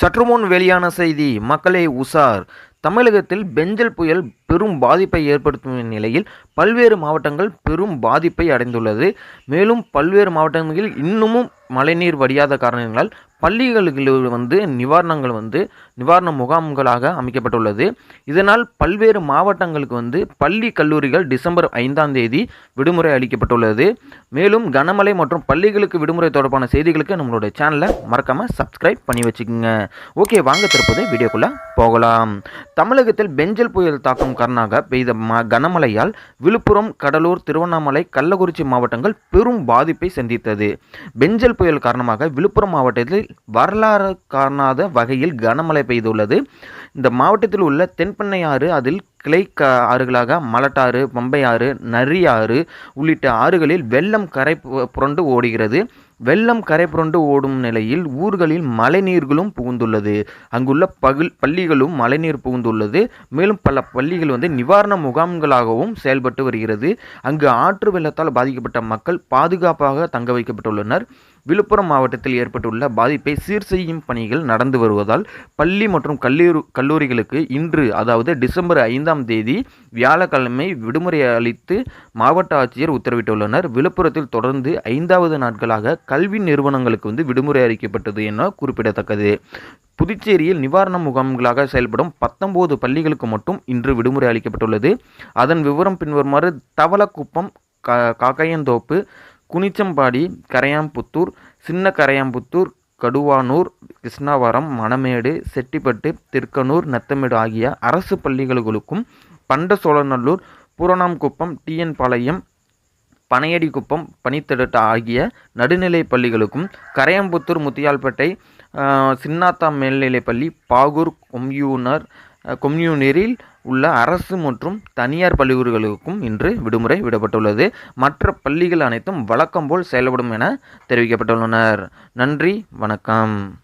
சற்றுமுன் வெளியான செய்தி மக்களை உஷார் தமிழகத்தில் பெஞ்சல் புயல் பெரும் பாதிப்பை ஏற்படுத்தும் நிலையில் பல்வேறு மாவட்டங்கள் பெரும் பாதிப்பை அடைந்துள்ளது. மேலும் பல்வேறு மாவட்டங்களில் இன்னமும் மழைநீர் வடியாத காரணங்களால் பள்ளிகளுக்கு வந்து நிவாரணங்கள் வந்து நிவாரண முகாம்களாக அமைக்கப்பட்டுள்ளது. இதனால் பல்வேறு மாவட்டங்களுக்கு வந்து பள்ளி கல்லூரிகள் டிசம்பர் ஐந்தாம் தேதி விடுமுறை அளிக்கப்பட்டுள்ளது. மேலும் கனமழை மற்றும் பள்ளிகளுக்கு விடுமுறை தொடர்பான செய்திகளுக்கு நம்மளோட சேனலை மறக்காமல் சப்ஸ்கிரைப் பண்ணி வச்சுக்கோங்க. ஓகே வாங்க திருப்பது வீடியோக்குள்ளே போகலாம். தமிழகத்தில் பெஞ்சல் புயல் தாக்கம் காரணமாக பெய்த ம கனமழையால் விழுப்புரம் கடலூர் திருவண்ணாமலை கள்ளக்குறிச்சி மாவட்டங்கள் பெரும் பாதிப்பை சந்தித்தது. பெஞ்சல் புயல் காரணமாக விழுப்புரம் மாவட்டத்தில் வரலாறு காணாத வகையில் கனமழை பெய்துள்ளது. இந்த மாவட்டத்தில் உள்ள தென்பெண்ணை ஆறு அதில் கிளை க ஆறுகளாக மலட்டாறு பம்பை ஆறு நரி ஆறு உள்ளிட்ட ஆறுகளில் வெள்ளம் கரை புரண்டு ஓடுகிறது. வெள்ளம் கரை புரண்டு ஓடும் நிலையில் ஊர்களில் மழைநீர்களும் புகுந்துள்ளது. அங்குள்ள பகுல் பள்ளிகளும் மழைநீர் புகுந்துள்ளது. மேலும் பல பள்ளிகள் வந்து நிவாரண முகாம்களாகவும் செயல்பட்டு வருகிறது. அங்கு ஆற்று வெள்ளத்தால் பாதிக்கப்பட்ட மக்கள் பாதுகாப்பாக தங்க வைக்கப்பட்டுள்ளனர். விழுப்புரம் மாவட்டத்தில் ஏற்பட்டுள்ள பாதிப்பை சீர் செய்யும் பணிகள் நடந்து வருவதால் பள்ளி மற்றும் கல்லூரி கல்லூரிகளுக்கு இன்று அதாவது டிசம்பர் ஐந்தாம் தேதி வியாழக்கிழமை விடுமுறை அளித்து மாவட்ட ஆட்சியர் உத்தரவிட்டுள்ளனர். விழுப்புரத்தில் தொடர்ந்து ஐந்தாவது நாட்களாக கல்வி நிறுவனங்களுக்கு வந்து விடுமுறை அளிக்கப்பட்டது என குறிப்பிடத்தக்கது. புதுச்சேரியில் நிவாரண முகாம்களாக செயல்படும் பத்தொன்பது பள்ளிகளுக்கு மட்டும் இன்று விடுமுறை அளிக்கப்பட்டுள்ளது. அதன் விவரம் பின்வருமாறு தவளக்குப்பம் க காக்கையந்தோப்பு குனிச்சம்பாடி கரையாம்புத்தூர் சின்ன கரையாம்புத்தூர் கடுவானூர் கிருஷ்ணாவரம் மணமேடு செட்டிப்பட்டு திருக்கனூர் நத்தமேடு ஆகிய அரசு பள்ளிகளுக்கும் பண்ட சோழநல்லூர் பூரணாம்குப்பம் டிஎன் பாளையம் பனையடிக்குப்பம் பனித்தடுட்ட ஆகிய நடுநிலை பள்ளிகளுக்கும் கரையம்புத்தூர் முத்தியால்பேட்டை சின்னாத்தா மேல்நிலைப்பள்ளி பாகூர் கொம்யூனர் கொம்யூனரில் உள்ள அரசு மற்றும் தனியார் பள்ளிகளுக்கும் இன்று விடுமுறை விடப்பட்டுள்ளது. மற்ற பள்ளிகள் அனைத்தும் வழக்கம் போல் செயல்படும் என தெரிவிக்கப்பட்டுள்ளனர். நன்றி வணக்கம்.